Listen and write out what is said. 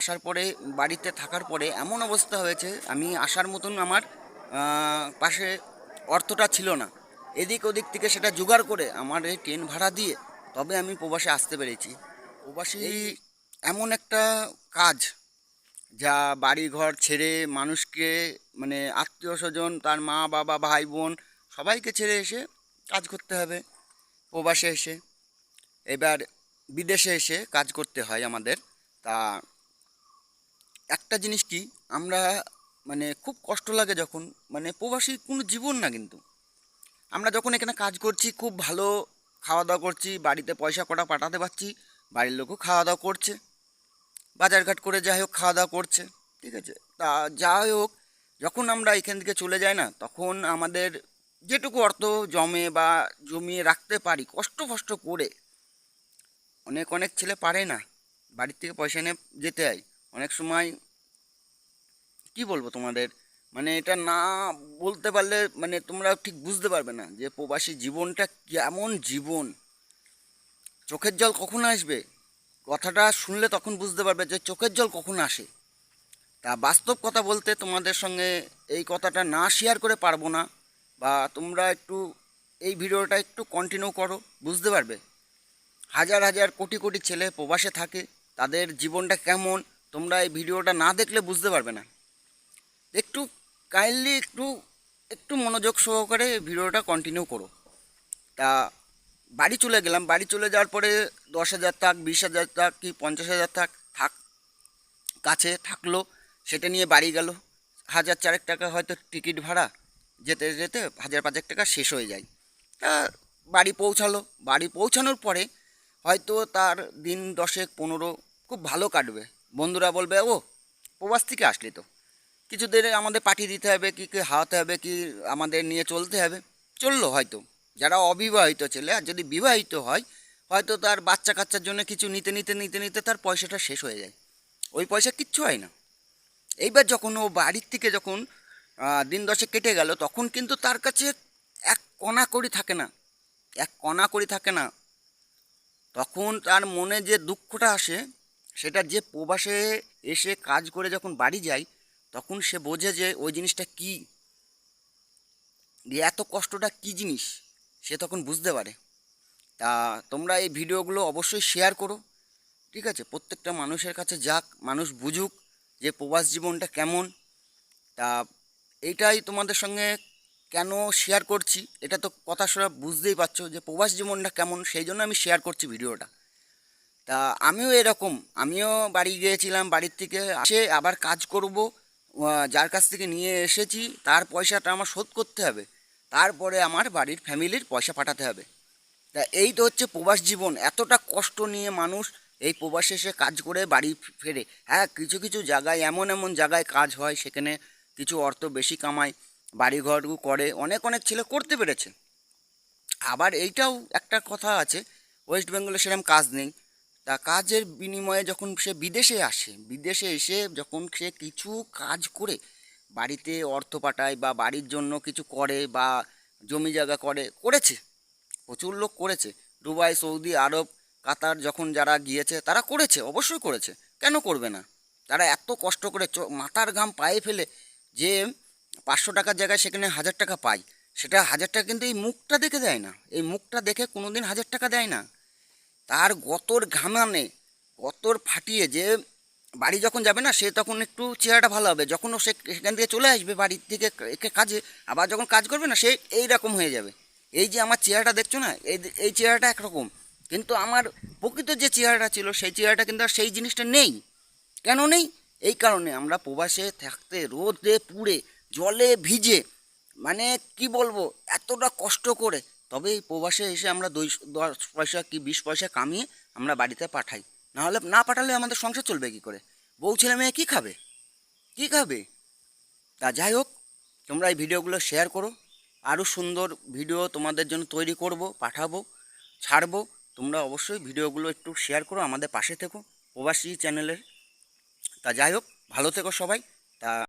আসার পরে বাড়িতে থাকার পরে এমন অবস্থা হয়েছে আমি আসার মতন আমার পাশে অর্থটা ছিল না। এদিক ওদিক থেকে সেটা জোগাড় করে আমার এই ট্রেন ভাড়া দিয়ে তবে আমি প্রবাসে আসতে পেরেছি। প্রবাসী এমন একটা কাজ যা বাড়ি ঘর ছেড়ে মানুষকে মানে আত্মীয় স্বজন তার মা বাবা ভাই বোন সবাইকে ছেড়ে এসে কাজ করতে হবে প্রবাসে এসে। এবার বিদেশে এসে কাজ করতে হয় আমাদের। তা একটা জিনিস কি, আমরা মানে খুব কষ্ট লাগে যখন মানে প্রবাসী কোনো জীবন না কিন্তু। আমরা যখন এখানে কাজ করছি, খুব ভালো খাওয়া দাওয়া করছি, বাড়িতে পয়সা কটা পাঠাতে পারছি, বাড়ির লোকও খাওয়া দাওয়া করছে, বাজারঘাট করে যাই হোক খাওয়া দাওয়া করছে, ঠিক আছে? তা যাই হোক, যখন আমরা এখান থেকে চলে যাই না, তখন আমাদের যেটুকু অর্থ জমে বা জমিয়ে রাখতে পারি, কষ্ট ফষ্ট করে, অনেক অনেক ছেলে পারে না, বাড়ির থেকে পয়সা নিয়ে যেতে হয়। অনেক সময়, কি বলব তোমাদের? মানে এটা না বলতে পারলে মানে তোমরা ঠিক বুঝতে পারবে না যে প্রবাসী জীবনটা কেমন জীবন। চোখের জল কখন আসবে? কথাটা শুনলে তখন বুঝতে পারবে যে চোখের জল কখন আসে। তা বাস্তব কথা বলতে তোমাদের সঙ্গে এই কথাটা না শেয়ার করে পারব না, বা তোমরা একটু এই ভিডিওটা একটু কন্টিনিউ করো, বুঝতে পারবে? হাজার হাজার কোটি কোটি ছেলে প্রবাসে থাকে, তাদের জীবনটা কেমন তোমরা এই ভিডিওটা না দেখলে বুঝতে পারবে না। একটু কাইন্ডলি একটু একটু মনোযোগ সহকারে ভিডিওটা কন্টিনিউ করো। তা বাড়ি চলে গেলাম। বাড়ি চলে যাওয়ার পরে দশ হাজার থাক, বিশ হাজার থাক কি পঞ্চাশ হাজার থাক থাক, কাছে থাকল, সেটা নিয়ে বাড়ি গেল। হাজার চারেক টাকা হয়তো টিকিট ভাড়া, যেতে যেতে হাজার পাঁচেক টাকা শেষ হয়ে যায়। তা বাড়ি পৌঁছালো। বাড়ি পৌঁছানোর পরে হয়তো তার দিন দশেক পনেরো খুব ভালো কাটবে। বন্ধুরা বলবে, ও প্রবাস থেকে আসলি তো। কিছুদের আমাদের পাঠিয়ে দিতে হবে, কি কি হাওয়াতে হবে, কি আমাদের নিয়ে চলতে হবে। চলল হয়তো। যারা অবিবাহিত ছেলে, আর যদি বিবাহিত হয়, হয়তো তার বাচ্চা কাচ্চার জন্য কিছু নিতে নিতে নিতে নিতে তার পয়সাটা শেষ হয়ে যায়। ওই পয়সা কিচ্ছু হয় না। এইবার যখন ও বাড়ির থেকে যখন দিন দশে কেটে গেল, তখন কিন্তু তার কাছে এক কণা করি থাকে না। এক কণা করি থাকে না। তখন তার মনে যে দুঃখটা আসে সেটা যে প্রবাসে এসে কাজ করে যখন বাড়ি যায়, তখন সে বোঝে যে ওই জিনিসটা কি। এত কষ্টটা কি জিনিস, সে তখন বুঝতে পারে। তা তোমরা এই ভিডিওগুলো অবশ্যই শেয়ার করো, ঠিক আছে? প্রত্যেকটা মানুষের কাছে যাক, মানুষ বুঝুক যে প্রবাস জীবনটা কেমন। তা এইটাই তোমাদের সঙ্গে কেন শেয়ার করছি, এটা তো কথা শোনা বুঝতেই পারছ যে প্রবাস জীবনটা কেমন, সেই জন্য আমি শেয়ার করছি ভিডিওটা। তা আমিও এরকম। আমিও বাড়ি গিয়েছিলাম, বাড়ির থেকে আসে, আবার কাজ করব। যার কাছ থেকে নিয়ে এসেছি, তার পয়সাটা আমার শোধ করতে হবে। তারপরে আমার বাড়ির ফ্যামিলির পয়সা পাঠাতে হবে। তা এই তো হচ্ছে প্রবাস জীবন। এতটা কষ্ট নিয়ে মানুষ এই প্রবাসে এসে কাজ করে বাড়ি ফেরে। হ্যাঁ কিছু কিছু জায়গায়, এমন এমন জায়গায় কাজ হয়, সেখানে কিছু অর্থ বেশি কামায়, বাড়িঘর করে, অনেক অনেক ছেলে করতে পেরেছে। আবার এইটাও একটা কথা আছে, ওয়েস্ট বেঙ্গলে সেরকম কাজ নেই। তা কাজের বিনিময়ে যখন সে বিদেশে আসে, বিদেশে এসে যখন সে কিছু কাজ করে, বাড়িতে অর্থ পাঠায় বা বাড়ির জন্য কিছু করে বা জমি জায়গা করে, করেছে, প্রচুর লোক করেছে। দুবাই, সৌদি, আরব, কাতার যখন যারা গিয়েছে, তারা করেছে, অবশ্যই করেছে। কেন করবে না? তারা এত কষ্ট করে মাথার ঘাম পায়ে ফেলে যে পাঁচশো টাকার জায়গায় সেখানে হাজার টাকা পায়। সেটা হাজার টাকা কিন্তু এই মুখটা দেখে দেয় না। এই মুখটা দেখে কোনোদিন হাজার টাকা দেয় না। তার গতর ঘামানে, গতর ফাটিয়ে যে বাড়ি যখন যাবে না, সে তখন একটু চেহারাটা ভালো হবে। যখন সে সেখান থেকে চলে আসবে বাড়ির থেকে একে কাজে, আবার যখন কাজ করবে না, সে এই রকম হয়ে যাবে। এই যে আমার চেহারাটা দেখছ না, এই এই চেহারাটা একরকম। কিন্তু আমার প্রকৃত যে চেহারাটা ছিল, সেই চেহারাটা কিন্তু আর সেই জিনিসটা নেই। কেন নেই? এই কারণে আমরা প্রবাসে থাকতে, রোদে পুড়ে, জলে ভিজে মানে কি বলব, এতটা কষ্ট করে তবে এই প্রবাসে এসে আমরা দুই দশ পয়সা কি বিশ পয়সা কামিয়ে আমরা বাড়িতে পাঠাই। নাহলে না পাঠালে আমাদের সংসার চলবে কি করে? বউ ছেলে মেয়ে কী খাবে? কী খাবে? তা যাই হোক, তোমরা এই ভিডিওগুলো শেয়ার করো। আরও সুন্দর ভিডিও তোমাদের জন্য তৈরি করব, পাঠাবো, ছাড়বো। তোমরা অবশ্যই ভিডিওগুলো একটু শেয়ার করো আমাদের পাশে থেকো, প্রবাসী চ্যানেলের তা যাই হোক, ভালো থেকো সবাই। তা